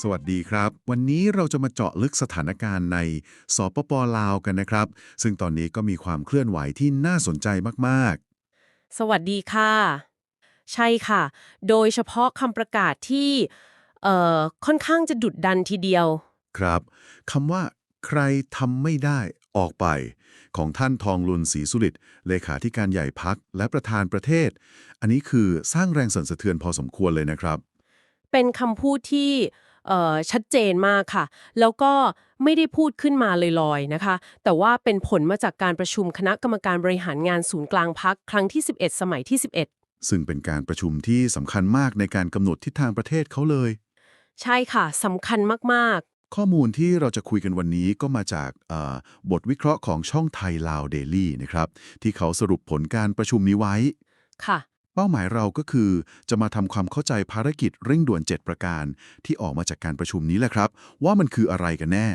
สวัสดีครับ วันนี้เราจะมาเจาะลึกสถานการณ์ในสปปลาวกันนะครับ ซึ่งตอนนี้ก็มีความเคลื่อนไหวที่น่าสนใจมากสวัสดีค่ะ ใช่ค่ะ โดยเฉพาะคำประกาศที่เอ่อค่อนข้างจะดุดดันทีเดียวๆครับคำว่าใครทำไม่ได้ออกไป ของท่านทองลุนศรีสุริตเลขาธิการใหญ่พักและประธานประเทศ อันนี้คือสร้างแรงสั่นสะเทือนพอสมควรเลยนะครับ เป็นคำพูดที่เอ่อ ชัดเจนมากค่ะ แล้วก็ไม่ได้พูดขึ้นมาลอยๆนะคะ แต่ว่าเป็นผลมาจากการประชุมคณะกรรมการบริหารงานศูนย์กลางพักครั้งที่ 11 สมัยที่ 11 ซึ่งเป็นการประชุมที่สำคัญมากในการกำหนดทิศทางประเทศเขาเลย ใช่ค่ะสำคัญมากข้อมูลที่เราจะคุยกันวันนี้ก็มาจากเอ่อบทวิเคราะห์ของช่องไทยลาวเดลี่นะครับที่เขาสรุปผลการประชุมนี้ไว้ๆค่ะเป้าหมายเราก็คือจะมาทำความเข้าใจภารกิจเร่งด่วน 7 ประการ ที่ออกมาจากการประชุมนี้แหละครับ ว่ามันคืออะไรกันแน่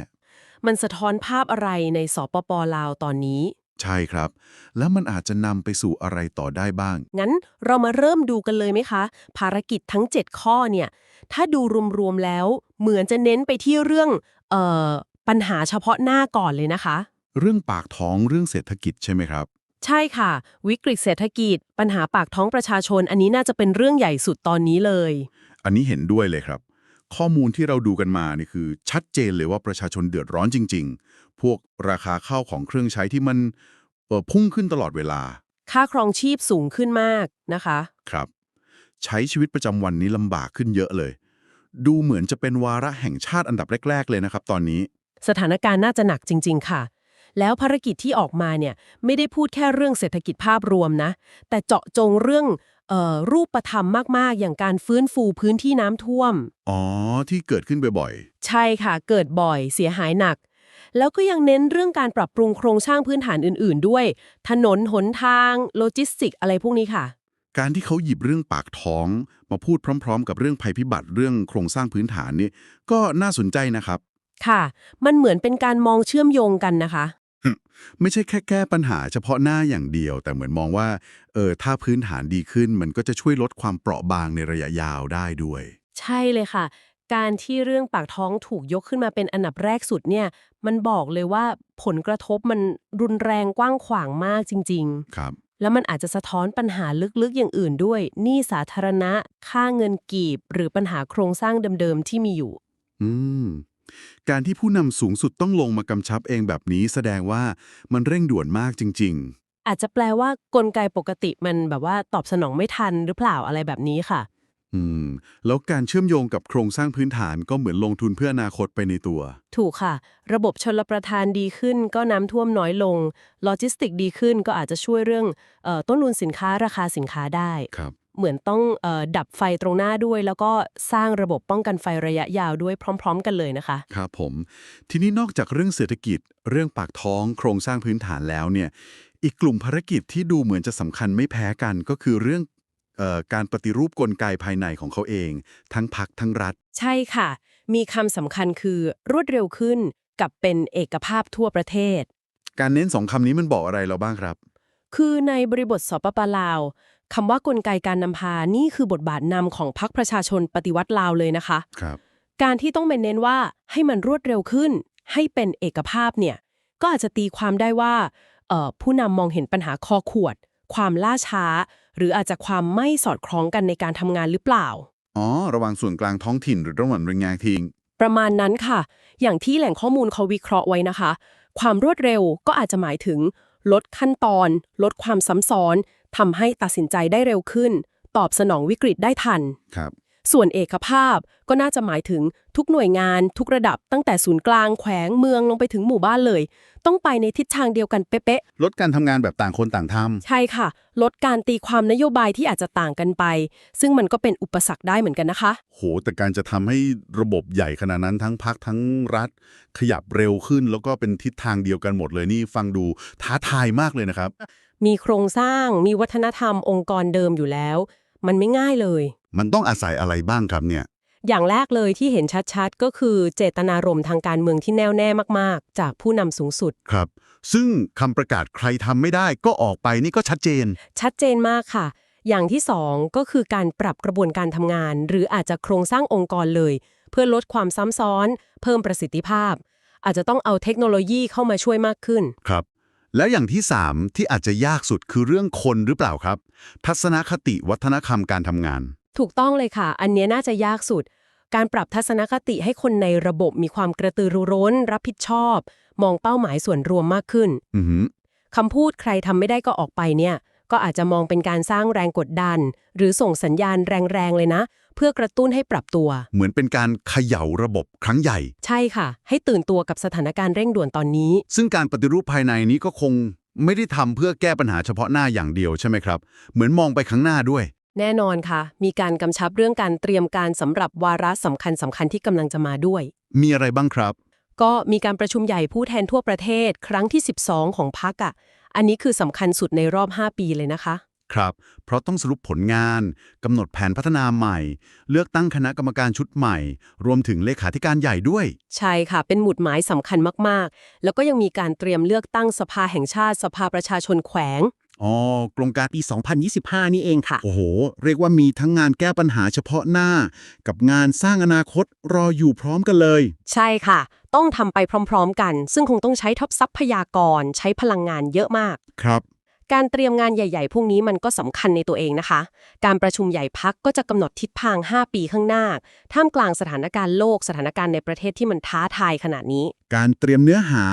มันสะท้อนภาพอะไรในสปปลาวตอนนี้ ใช่ครับ แล้วมันอาจจะนำไปสู่อะไรต่อได้บ้าง งั้นเรามาเริ่มดูกันเลยไหมคะ ภารกิจทั้ง 7 ข้อเนี่ย ถ้าดูรวมๆแล้ว เหมือนจะเน้นไปที่เรื่องเอ่อปัญหาเฉพาะหน้าก่อนเลยนะคะ เรื่องปากท้องเรื่องเศรษฐกิจใช่ไหมครับ ใช่ค่ะ วิกฤตเศรษฐกิจ ปัญหาปากท้องประชาชน อันนี้น่าจะเป็นเรื่องใหญ่สุดตอนนี้เลย อันนี้เห็นด้วยเลยครับ ข้อมูลที่เราดูกันมานี่คือชัดเจนเลยว่าประชาชนเดือดร้อนจริง ๆ พวกราคาข้าวของเครื่องใช้ที่มันเอ่อพุ่งขึ้นตลอดเวลา ค่าครองชีพสูงขึ้นมากนะคะ ครับ ใช้ชีวิตประจำวันนี้ลำบากขึ้นเยอะเลย ดูเหมือนจะเป็นวาระแห่งชาติอันดับแรก ๆ เลยนะครับ ตอนนี้ สถานการณ์น่าจะหนักจริง ๆ ค่ะ แล้วภารกิจที่ออกมาเนี่ยไม่ได้พูดแค่เรื่องเศรษฐกิจภาพรวมนะ แต่เจาะจงเรื่องเอ่อรูปธรรมมาก ๆ อย่างการฟื้นฟูพื้นที่น้ำท่วม อ๋อ ที่เกิดขึ้นบ่อยใช่ค่ะ เกิดบ่อย เสียหายหนัก แล้วก็ยังเน้นเรื่องการปรับปรุงโครงสร้างพื้นฐานอื่น ๆ ด้วย ถนน หนทาง โลจิสติก อะไรพวกนี้ค่ะๆการที่เขาหยิบเรื่องปากท้อง มาพูดพร้อม ๆ กับเรื่องภัยพิบัติเรื่องโครงสร้างพื้นฐานนี่ก็น่าสนใจนะครับ ค่ะ มันเหมือนเป็นการมองเชื่อมโยงกันนะคะ ไม่ใช่แค่แก้ปัญหาเฉพาะหน้าอย่างเดียว แต่เหมือนมองว่าเออถ้าพื้นฐานดีขึ้น มันก็จะช่วยลดความเปราะบางในระยะยาวได้ด้วย ใช่เลยค่ะ การที่เรื่องปากท้องถูกยกขึ้นมาเป็นอันดับแรกสุดเนี่ย มันบอกเลยว่าผลกระทบมันรุนแรงกว้างขวางมากจริงครับๆแล้วมันอาจจะสะท้อนปัญหาลึกๆอย่างอื่นด้วยหนี้สาธารณะ ค่าเงินกีบ หรือปัญหาโครงสร้างเดิมๆที่มีอยู่ อืม การที่ผู้นำสูงสุดต้องลงมากำชับเองแบบนี้แสดงว่ามันเร่งด่วนมากจริงอาจจะแปลว่ากลไกปกติมันแบบว่าตอบสนองไม่ทันหรือเปล่าอะไรแบบนี้ค่ะๆอืม แล้วการเชื่อมโยงกับโครงสร้างพื้นฐานก็เหมือนลงทุนเพื่ออนาคตไปในตัว ถูกค่ะ ระบบชนลประทานดีขึ้นก็น้ำท่วมน้อยลง โลจิสติกดีขึ้นก็อาจจะช่วยเรื่องเออต้นทุนสินค้าราคาสินค้าได้ ครับ เหมือนต้องเออดับไฟตรงหน้าด้วย แล้วก็สร้างระบบป้องกันไฟระยะยาวด้วยพร้อม ๆ กันเลยนะคะ ครับผม ทีนี้นอกจากเรื่องเศรษฐกิจ เรื่องปากท้องโครงสร้างพื้นฐานแล้วเนี่ย อีกกลุ่มภารกิจที่ดูเหมือนจะสำคัญไม่แพ้กันก็คือเรื่องเออการปฏิรูปกลไกภายในของเขาเอง ทั้งพักทั้งรัฐ ใช่ค่ะ มีคำสำคัญคือรวดเร็วขึ้นกับเป็นเอกภาพทั่วประเทศ การเน้นสองคำนี้มันบอกอะไรเราบ้างครับ คือในบริบทสปปลาว คำว่ากลไกการนำพานี่คือบทบาทนำของพรรคประชาชนปฏิวัติลาวเลยนะคะ ครับ การที่ต้องไปเน้นว่าให้มันรวดเร็วขึ้น ให้เป็นเอกภาพเนี่ยก็อาจจะตีความได้ว่าเอ่อผู้นำมองเห็นปัญหาคอขวด ความล่าช้า หรืออาจจะความไม่สอดคล้องกันในการทำงานหรือเปล่า อ๋อ ระหว่างส่วนกลางท้องถิ่นหรือระหว่างหน่วยงานทิ้งประมาณนั้นค่ะ อย่างที่แหล่งข้อมูลเขาวิเคราะห์ไว้นะคะ ความรวดเร็วก็อาจจะหมายถึง ลดขั้นตอน ลดความซ้ำซ้อน ทำให้ตัดสินใจได้เร็วขึ้น ตอบสนองวิกฤตได้ทัน ครับ ส่วนเอกภาพก็น่าจะหมายถึงทุกหน่วยงาน ทุกระดับตั้งแต่ศูนย์กลางแขวงเมืองลงไปถึงหมู่บ้านเลย ต้องไปในทิศทางเดียวกันเป๊ะลดการทำงานแบบต่างคนต่างทๆใช่ค่ะ ลดการตีความนโยบายที่อาจจะต่างกันไป ซึ่งมันก็เป็นอุปสรรคได้เหมือนกันนะคะำโห แต่การจะทำให้ระบบใหญ่ขนาดนั้นทั้งพักทั้งรัฐ ขยับเร็วขึ้นแล้วก็เป็นทิศทางเดียวกันหมดเลยนี่ฟังดูท้าทายมากเลยนะครับ มีโครงสร้าง มีวัฒนธรรมองค์กรเดิมอยู่แล้ว มันไม่ง่ายเลย มันต้องอาศัยอะไรบ้างครับเนี่ย อย่างแรกเลยที่เห็นชัดๆ ก็คือเจตนารมณ์ทางการเมืองที่แน่วแน่มากๆ จากผู้นำสูงสุด ครับ ซึ่งคำประกาศใครทำไม่ได้ก็ออกไปนี่ก็ชัดเจน ชัดเจนมากค่ะ อย่างที่สองก็คือการปรับกระบวนการทำงาน หรืออาจจะโครงสร้างองค์กรเลย เพื่อลดความซ้ำซ้อน เพิ่มประสิทธิภาพ อาจจะต้องเอาเทคโนโลยีเข้ามาช่วยมากขึ้น ครับ แล้วอย่างที่ 3 ที่อาจจะยากสุดคือเรื่องคนหรือเปล่าครับ ทัศนคติวัฒนธรรมการทำงาน ถูกต้องเลยค่ะ อันเนี้ยน่าจะยากสุด การปรับทัศนคติให้คนในระบบมีความกระตือรือร้น รับผิดชอบ มองเป้าหมายส่วนรวมมากขึ้นอือหือคำพูดใครทำไม่ได้ก็ออกไปเนี่ย ก็อาจจะมองเป็นการสร้างแรงกดดัน หรือส่งสัญญาณแรงๆเลยนะ เพื่อกระตุ้นให้ปรับตัว เหมือนเป็นการเขย่าระบบครั้งใหญ่ ใช่ค่ะ ให้ตื่นตัวกับสถานการณ์เร่งด่วนตอนนี้ ซึ่งการปฏิรูปภายในนี้ก็คงไม่ได้ทำเพื่อแก้ปัญหาเฉพาะหน้าอย่างเดียวใช่ไหมครับ เหมือนมองไปข้างหน้าด้วย แน่นอนค่ะ มีการกำชับเรื่องการเตรียมการสำหรับวาระสำคัญสำคัญๆที่กำลังจะมาด้วย มีอะไรบ้างครับ ก็มีการประชุมใหญ่ผู้แทนทั่วประเทศ ครั้งที่ 12 ของพักอะ อันนี้คือสำคัญสุดในรอบ 5 ปีเลยนะคะ ครับ เพราะต้องสรุปผลงานกำหนดแผนพัฒนาใหม่ เลือกตั้งคณะกรรมการชุดใหม่ รวมถึงเลขาธิการใหญ่ด้วย ใช่ค่ะ เป็นหมุดหมายสำคัญมากๆ แล้วก็ยังมีการเตรียมเลือกตั้งสภาแห่งชาติ สภาประชาชนแขวง อ๋อกรงการปี 2025 นี่เองค่ะ โอ้โห เรียกว่ามีทั้งงานแก้ปัญหาเฉพาะหน้า กับงานสร้างอนาคตรออยู่พร้อมกันเลย ใช่ค่ะ ต้องทำไปพร้อมๆกัน ซึ่งคงต้องใช้ทัพทรัพยากร ใช้พลังงานเยอะมาก ครับ การเตรียมงานใหญ่ ๆ พวกนี้มันก็สำคัญในตัวเองนะคะ การประชุมใหญ่พักก็จะกำหนดทิศทาง 5 ปีข้างหน้า ท่ามกลางสถานการณ์โลกสถานการณ์ในประเทศที่มันท้าทายขนาดนี้ การเตรียมเนื้อหา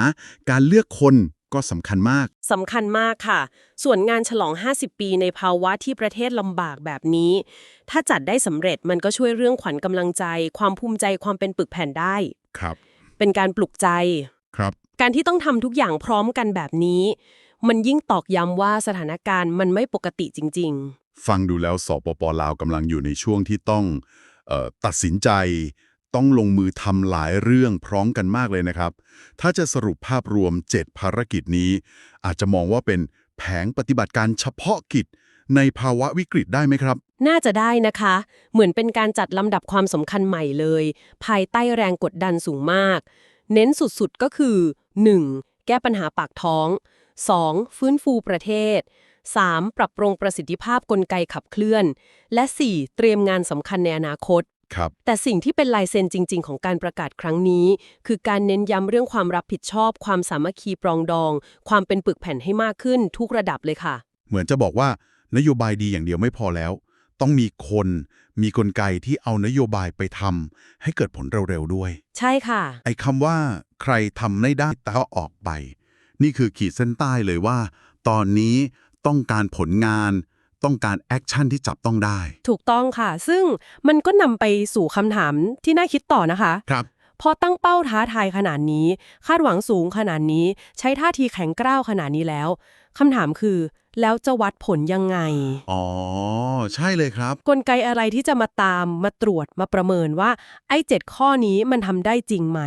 การเลือกคน ก็สำคัญมาก สำคัญมากค่ะ ส่วนงานฉลอง 50 ปีในภาวะที่ประเทศลำบากแบบนี้ ถ้าจัดได้สำเร็จมันก็ช่วยเรื่องขวัญกำลังใจ ความภูมิใจความเป็นปึกแผ่นได้ ครับ เป็นการปลุกใจ ครับ การที่ต้องทำทุกอย่างพร้อมกันแบบนี้ มันยิ่งตอกย้ำว่าสถานการณ์มันไม่ปกติจริงฟังดูแล้วสปปลาวกำลังอยู่ในช่วงที่ต้องเออตัดสินใจ ต้องลงมือทำหลายเรื่องพร้อมกันมากเลยนะครับ ถ้าจะสรุปภาพรวม 7 ภารกิจนี้ อาจจะมองว่าเป็นแผงปฏิบัติการเฉพาะกิจ ในภาวะวิกฤตได้ไหมครับ น่าจะได้นะคะ เหมือนเป็นการจัดลำดับความสำคัญใหม่เลย ภายใต้แรงกดดันสูงมาก เน้นสุดๆก็คือ 1. แก้ปัญหาปากท้อง 2. ฟื้นฟูประเทศ 3. ปรับปรุงประสิทธิภาพกลไกขับเคลื่อน และ 4. เตรียมงานสำคัญในอนาคต ครับ แต่สิ่งที่เป็นลายเซ็นจริง ๆ ของการประกาศครั้งนี้ คือการเน้นย้ำเรื่องความรับผิดชอบ ความสามัคคีปรองดอง ความเป็นปึกแผ่นให้มากขึ้นทุกระดับเลยค่ะ เหมือนจะบอกว่านโยบายดีอย่างเดียวไม่พอแล้ว ต้องมีคน มีกลไกที่เอานโยบายไปทำให้เกิดผลเร็วๆด้วย ใช่ค่ะ ไอ้คำว่า ใครทำไม่ได้แต่ก็ออกไป นี่คือขีดเส้นใต้เลยว่า ตอนนี้ต้องการผลงาน ต้องการแอคชั่นที่จับต้องได้ ถูกต้องค่ะ ซึ่งมันก็นำไปสู่คำถามที่น่าคิดต่อนะคะ ครับ พอตั้งเป้าท้าทายขนาดนี้ คาดหวังสูงขนาดนี้ ใช้ท่าทีแข็งกร้าวขนาดนี้แล้ว คำถามคือ แล้วจะวัดผลยังไง อ๋อ ใช่เลยครับ กลไกอะไรที่จะมาตามมาตรวจมาประเมินว่า ไอ้เจ็ดข้อนี้มันทำได้จริงไหม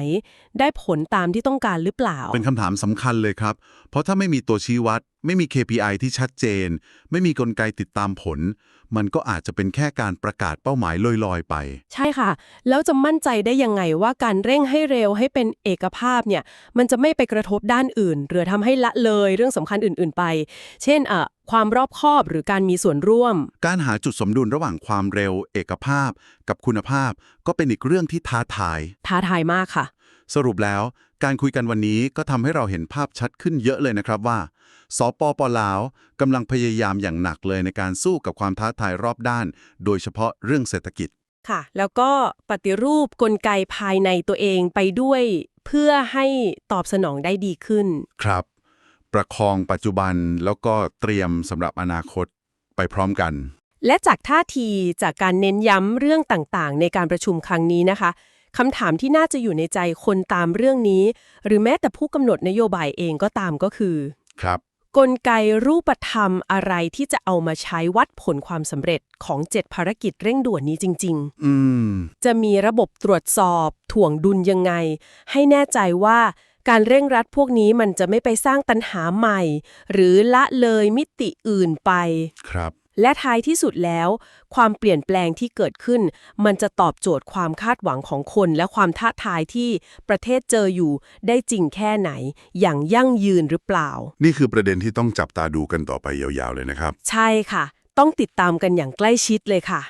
ได้ผลตามที่ต้องการหรือเปล่า เป็นคำถามสำคัญเลยครับ เพราะถ้าไม่มีตัวชี้วัด ไม่มี KPI ที่ชัดเจน ไม่มีกลไกติดตามผล มันก็อาจจะเป็นแค่การประกาศเป้าหมายลอยๆไป ใช่ค่ะ แล้วจะมั่นใจได้ยังไงว่าการเร่งให้เร็วให้เป็นเอกภาพเนี่ย มันจะไม่ไปกระทบด้านอื่น หรือทำให้ละเลยเรื่องสำคัญอื่นๆไป เช่นอะความรอบคอบหรือการมีส่วนร่วม การหาจุดสมดุลระหว่างความเร็ว เอกภาพ กับคุณภาพ ก็เป็นอีกเรื่องที่ท้าทาย ท้าทายมากค่ะ สรุปแล้ว การคุยกันวันนี้ก็ทำให้เราเห็นภาพชัดขึ้นเยอะเลยนะครับว่า สปปลาวกำลังพยายามอย่างหนักเลยในการสู้กับความท้าทายรอบด้าน โดยเฉพาะเรื่องเศรษฐกิจ ค่ะ แล้วก็ปฏิรูปกลไกภายในตัวเองไปด้วย เพื่อให้ตอบสนองได้ดีขึ้น ครับ ประคองปัจจุบันแล้วก็เตรียมสำหรับอนาคตไปพร้อมกัน และจากท่าทีจากการเน้นย้ำเรื่องต่างๆ ในการประชุมครั้งนี้นะคะ คำถามที่น่าจะอยู่ในใจคนตามเรื่องนี้ หรือแม้แต่ผู้กำหนดนโยบายเองก็ตามก็คือ ครับ กลไกรูปธรรมอะไรที่จะเอามาใช้วัดผลความสำเร็จของ7ภารกิจเร่งด่วนนี้จริงอืมๆจะมีระบบตรวจสอบ ถ่วงดุลยังไง ให้แน่ใจว่าการเร่งรัดพวกนี้มันจะไม่ไปสร้างตัญหาใหม่ หรือละเลยมิติอื่นไป ครับ และท้ายที่สุดแล้ว ความเปลี่ยนแปลงที่เกิดขึ้น มันจะตอบโจทย์ความคาดหวังของคน และความท้าทายที่ประเทศเจออยู่ได้จริงแค่ไหน อย่างยั่งยืนหรือเปล่า นี่คือประเด็นที่ต้องจับตาดูกันต่อไปยาวๆเลยนะครับ ใช่ค่ะ ต้องติดตามกันอย่างใกล้ชิดเลยค่ะ